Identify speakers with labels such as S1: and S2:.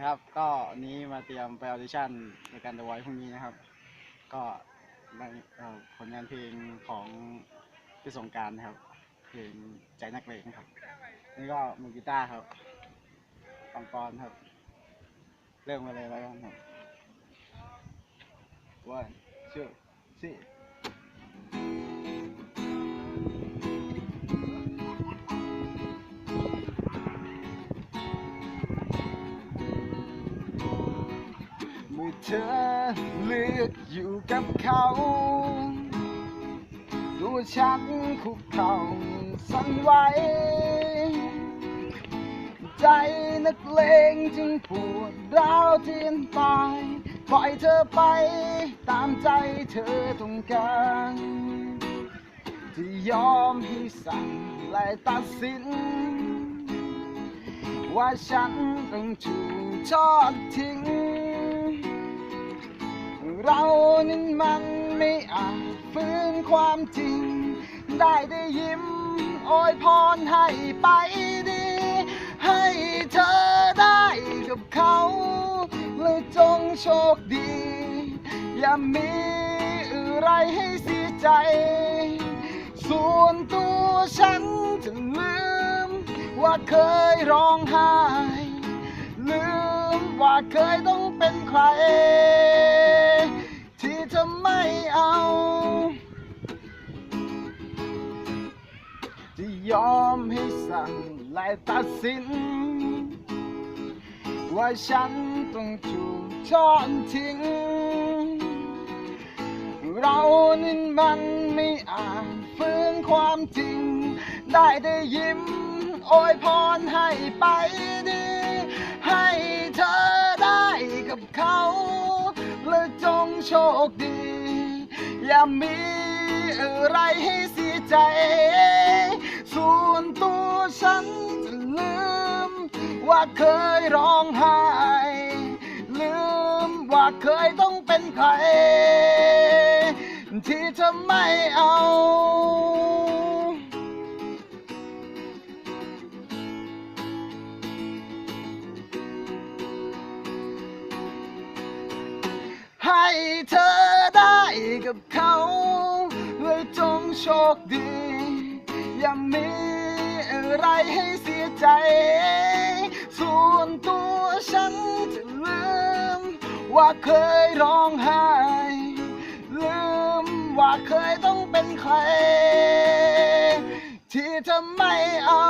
S1: นะครับ ก็วันนี้มาเตรียมไปออดิชั่นในการ The Voice พรุ่งนี้นะครับ ก็ในเอ่อผลงานเพลงของพี่สงกรารนะครับ เพลงใจนักเลงครับ นี่ก็มือกีตาร์ครับปังกรครับ เริ่มมาเลยแล้วกันครับ one two three เธอเลือกอยู่กับเขา ตัวฉันคุกเข่าสั่นไหว ใจนักเลงจึงปวดร้าวเทียนตายปล่อยเธอไปตามใจเธอต้องการที่ยอมให้สั่งและตัดสิน ว่าฉันต้องถูกทอดทิ้ง นั้นมันไม่อาจฟื้นความจริง ได้ได้ยิ้มโอยพรให้ไปดี ให้เธอได้กับเขาและจงโชคดี อย่ามีอะไรให้เสียใจ ส่วนตัวฉันจะลืม ว่าเคยร้องไห้ ลืมว่าเคยต้องเป็นใคร ยอมให้สั่งและตัดสิน ว่าฉันต้องถูกทอดทิ้ง เรานั้นมันไม่อาจฟื้นความจริง ได้ได้ยิ้ม โอยพรให้ไปดี ให้เธอได้กับเขา และจงโชคดี อย่ามีอะไรให้เสียใจ ว่าเคยร้องไห้ลืมว่าเคยต้องเป็นใคร ที่จะไม่เอา ให้เธอได้กับเขาเลยจงโชคดี อย่ามีอะไรให้เสียใจ ว่าเคยร้องไห้ ลืมว่าเคยต้องเป็นใคร ที่เธอไม่เอา